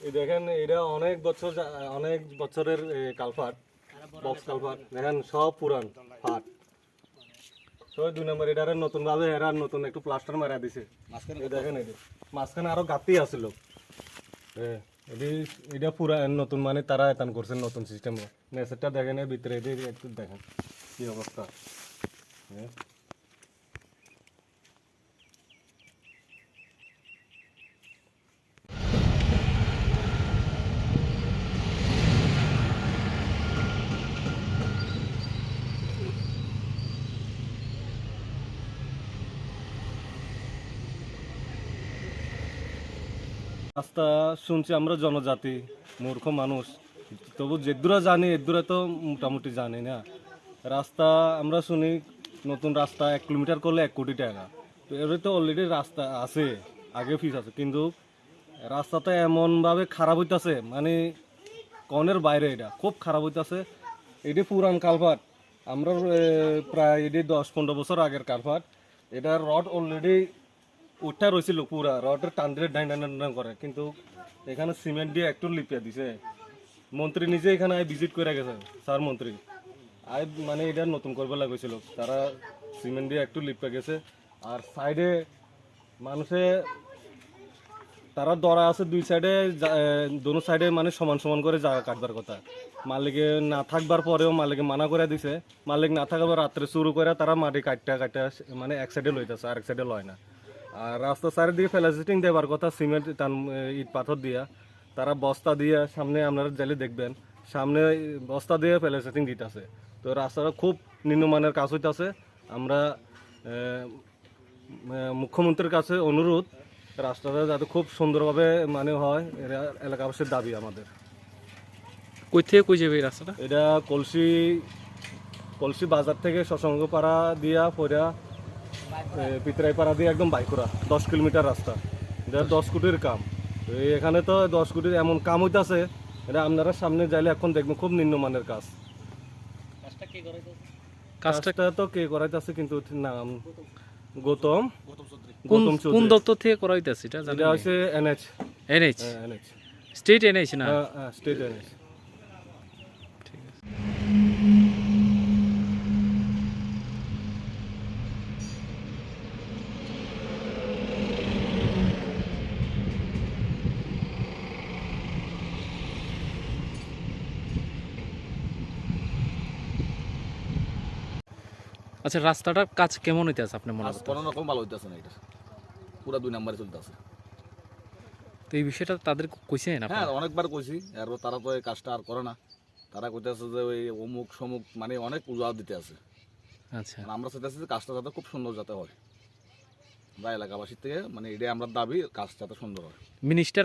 এই দেখেন এটা অনেক বছর অনেক বছরের এ, কালফাট বক্স কালফাট। দেখেন সব পুরান ফাট। তো দুই নম্বর এটারে নতুন ভাবে এরা নতুন একটু প্লাস্টার মারা দিছে। দেখেন এটি মাঝখানে আরও গাতি আছিল হ্যাঁ এটি এটা পুরা নতুন মানে তারা এতান করছেন নতুন সিস্টেম নেসেরটা দেখেন ভিতরে এটি একটু দেখেন কি অবস্থা। হ্যাঁ রাস্তা শুনছি আমরা জনজাতি, মূর্খ মানুষ। তবু যেদুরা জানি, এদুরা তো মোটামুটি জানি না। রাস্তা আমরা শুনি নতুন রাস্তা এক কিলোমিটার করলে এক কোটি টাকা। তো এর তো অলরেডি রাস্তা আছে, আগে ফিস আছে। কিন্তু রাস্তাটা এমনভাবে খারাপ হইতাছে মানে কনের বাইরে এটা, খুব খারাপ হইতাছে। এটি পুরান কালভার্ট। আমরা প্রায় এটি দশ পনেরো বছর আগের কালভার্ট। এটা রড অলরেডি উঠা রয়েছিল পুরা রডের টান দিয়ে ডাইন করে কিন্তু এখানে সিমেন্ট দিয়ে একটু লিপিয়া দিছে। মন্ত্রী নিজে এখানে ভিজিট করে গেছে স্যার মন্ত্রী আই মানে এটা নতুন করবে লাগেছিল তারা সিমেন্ট দিয়ে একটু লিপে গেছে। আর সাইডে মানুষে তারা দরা আছে দুই সাইডে দোনো সাইডে মানে সমান সমান করে জায়গা কাটবার কথা। মালিকে না থাকবার পরেও মালিকে মানা করে দিছে। মালিক না থাকবার রাত্রে শুরু করে তারা মাটি কাটটা কাটটা মানে এক সাইডে লইতেছে আর এক সাইডে লয় না। আর রাস্তা চারিদিকে ফেলাসিটিং দেবার কথা সিমেন্ট টান ইট পাথর দিয়া। তারা বস্তা দিয়ে সামনে আপনারা জেলে দেখবেন সামনে বস্তা দিয়ে ফেলাসিটিং দিতেছে। তো রাস্তাটা খুব নিম্নমানের কাজ হইতাছে। আমরা মুখ্যমন্ত্রীর কাছে অনুরোধ রাস্তাটা যাতে খুব সুন্দরভাবে মানে হয় এরা এলাকাবাসীর দাবি আমাদের। কই থেকে কই যাবে এই রাস্তাটা? এটা কলসি কলসি বাজার থেকে শশাঙ্গপাড়া দিয়া পড়া পিতরাইপাড়া দিয়ে একদম বাইকুরা দশ কিলোমিটার রাস্তা। এটা দশ কোটির কাম। তো এখানে তো দশ কোটির এমন কাম হইতাছে এটা আপনারা সামনে যাইলে এখন দেখবেন খুব নিম্নমানের কাজ। কাজটা কাজটা তো কে করাইতেছে কিন্তু নাম গৌতম। গৌতম কোন চৌধুরী। দপ্তর থেকে করা হইতাছে এটা হচ্ছে NH NH NH state NH না? স্টেট এনএচ আচ্ছা রাস্তাটার কাজ কেমন হইতেছে আপনি মনে করেন কোনো রকম ভালো হইতেছে না এটা। পুরা দুই নাম্বারে চলতেছে। তো এই বিষয়টা তাদের কইছেন হ্যাঁ অনেকবার কইছি। আর তারা তো এই কাজটা আর করে না। তারা কইতেছে যে ওই অমুক সমুক মানে অনেক উজাও দিতে আছে। আচ্ছা। আর আমরা চাইতেছি যে কাজটা যাতে খুব সুন্দর যাতে হয়। বা এলাকাবাসীর থেকে মানে এটাই আমরা দাবি কাজটা যাতে সুন্দর হয়। মিনিস্টার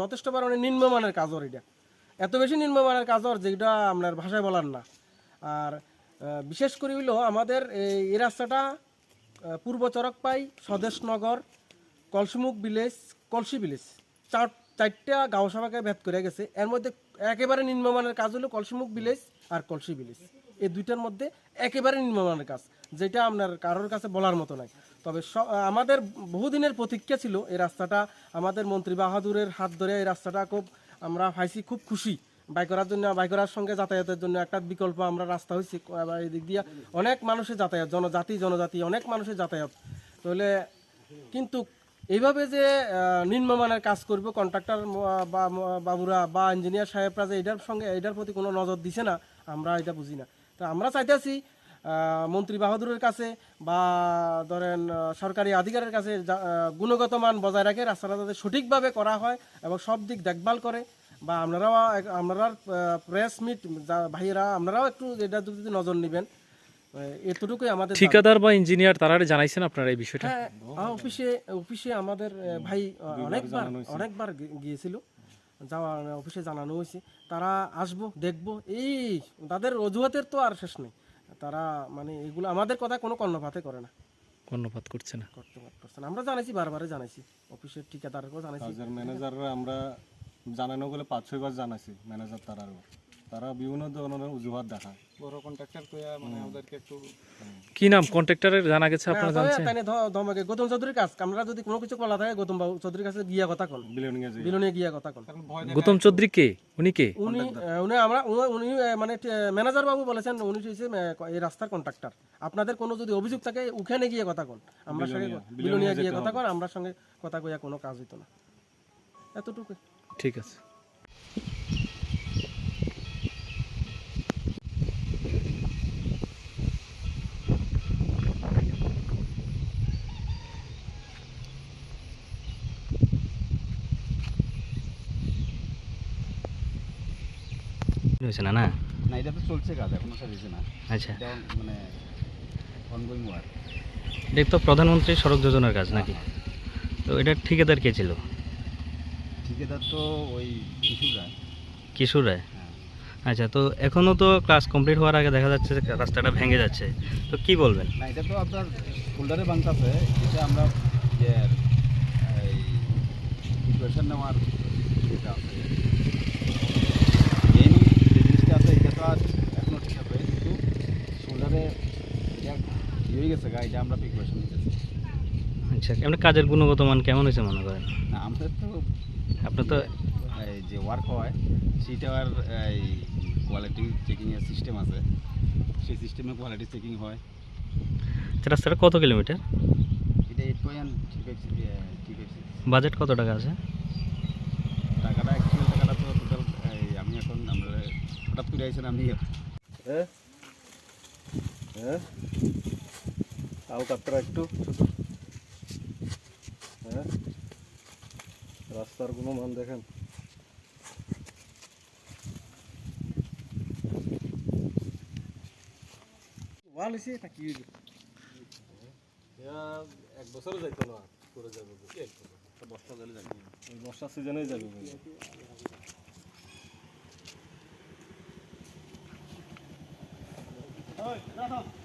যথেষ্ট পরিমাণে নিম্নমানের কাজর এটা। এত বেশি নিম্নমানের কাজর যেটা আপনার ভাষায় বলার না। আর বিশেষ করে হইল আমাদের এই রাস্তাটা পূর্ব চরকপাই, স্বদেশনগর, কলসিমুখ ভিলেজ, কলসি ভিলেজ, চার চারটা গাঁও সভাকে ভেদ করে গেছে। এর মধ্যে একেবারে নিম্নমানের কাজ হলো কলসিমুখ ভিলেজ আর কলসি ভিলেজ এই দুইটার মধ্যে একেবারে নিম্নমানের কাজ, যেটা আপনার কারোর কাছে বলার মতো নাই। তবে আমাদের বহুদিনের প্রতীক্ষা ছিল এই রাস্তাটা, আমাদের মন্ত্রী বাহাদুরের হাত ধরে এই রাস্তাটা খুব আমরা পাইছি, খুব খুশি। বাইক করার জন্য বাইক করার সঙ্গে যাতায়াতের জন্য একটা বিকল্প আমরা রাস্তা হয়েছি আবার এই দিক দিয়ে অনেক মানুষের যাতায়াত, জনজাতি জনজাতি, অনেক মানুষের যাতায়াত। তাহলে কিন্তু এইভাবে যে নিম্নমানের কাজ করবে কন্ট্রাক্টর বাবুরা বা ইঞ্জিনিয়ার সাহেবরা যে এটার সঙ্গে এটার প্রতি কোনো নজর দিছে না, আমরা এটা বুঝি না। তো আমরা চাইতেছি মন্ত্রী বাহাদুরের কাছে বা, ধরেন সরকারি আধিকারের কাছে গুণগত মান বজায় রাখে, রাস্তাটা যাতে সঠিকভাবে করা হয় এবং সব দিক দেখভাল করে। বা আপনারাও আপনারা প্রেস মিট ভাইয়েরা, আপনারাও একটু এটা যদি নজর নেবেন। এতটুকুই আমাদের। ঠিকাদার বা ইঞ্জিনিয়ার তারা জানাইছেন আপনারা এই বিষয়টা? হ্যাঁ অফিসে অফিসে আমাদের ভাই অনেকবার অনেকবার গিয়েছিল। যাওয়া অফিসে জানানো হয়েছে। তারা আসব দেখব। এই তাদের অজুহাতের তো আর শেষ নেই। তারা মানে এগুলো আমাদের কথা কোনো কর্ণপাতে করে না। কর্ণপাত করছে না। করতে পারতেছে না। আমরা জানাইছি বারবারে জানাইছি। অফিসের ঠিকাদারকেও জানাইছি। ম্যানেজাররা আমরা জানানো গেলে পাঁচ ছয় ছয়বার জানাইছি ম্যানেজার তারারও। তারা বিভিন্ন ধরনের অজুহাত দেখায়। বড় কন্ট্রাক্টর কইয়া মানে আমাদেরকে একটু কি নাম? কন্ট্রাক্টরের জানা গেছে আপনারা জানছেন? তাই ধমকে গৌতম চৌধুরীর কাজ। আমরা যদি কোনো কিছু কলা থাকে গৌতম বাবু চৌধুরীর কাছে গিয়া কথা কন। গিয়া কথা কন। গৌতম চৌধুরী কে? উনি কে? উনি উনি আমরা উনি- মানে ম্যানেজার বাবু বলেছেন উনি আহ, এই রাস্তার কন্ট্রাক্টর আপনাদের কোনো যদি অভিযোগ থাকে ওখানে গিয়ে কথা কোন। আমরা সঙ্গে বিলোনিয়া গিয়ে কথা কন আমরা সঙ্গে কথা কইয়া কোনো কাজ হইতো না। এতটুকু ঠিক আছে। হয়েছে না না? না এটা তো চলছে কাজ এখনও শেষ হয়েছে না। আচ্ছা। মানে অনগোয়িং ওয়ার্ক এটা তো প্রধানমন্ত্রী সড়ক যোজনার কাজ নাকি? তো এটা ঠিকাদার কে ছিল? ঠিকাদার তো ওই শিশুরা কিশোর রায়? হ্যাঁ। আচ্ছা তো এখনও তো ক্লাস কমপ্লিট হওয়ার আগে দেখা যাচ্ছে রাস্তাটা ভেঙে যাচ্ছে। তো কি বলবেন? না এটা তো আপনার ফোল্ডারে আছে এটা আমরা যে এই প্রিপারেশন নেওয়ার যেটা আছে মেইন যে জিনিসটা আছে এটা তো আর এখনও ঠিক আছে কিন্তু ফোল্ডারে এটা ইয়ে হয়ে গেছে গা এটা আমরা প্রিপারেশন নিতেছি। আচ্ছা এমনি কাজের গুণগত মান কেমন হয়েছে মনে করেন? না আমাদের তো আপনার তো এই যে ওয়ার্ক হয় সেইটার এই কোয়ালিটি চেকিংয়ের সিস্টেম আছে। সেই সিস্টেমে কোয়ালিটি চেকিং হয়। আচ্ছা, রাস্তাটা কত কিলোমিটার? এটা eight point three five budget কত টাকা আছে? টাকাটা অ্যাকচুয়াল টাকাটা তো টোটাল আমি এখন আমরা হঠাৎ করে আইছেন আমি হ্যাঁ? হ্যাঁ? আও কাতরা একটু। হ্যাঁ। রাস্তার কোনো মান দেখেন। ওয়াল হইছে তা কি হইল? এক বছরও যাইতো না করে যাবে বস্তা দিলে যাই ওই বর্ষার সিজনেই যাবে ওই রাখো।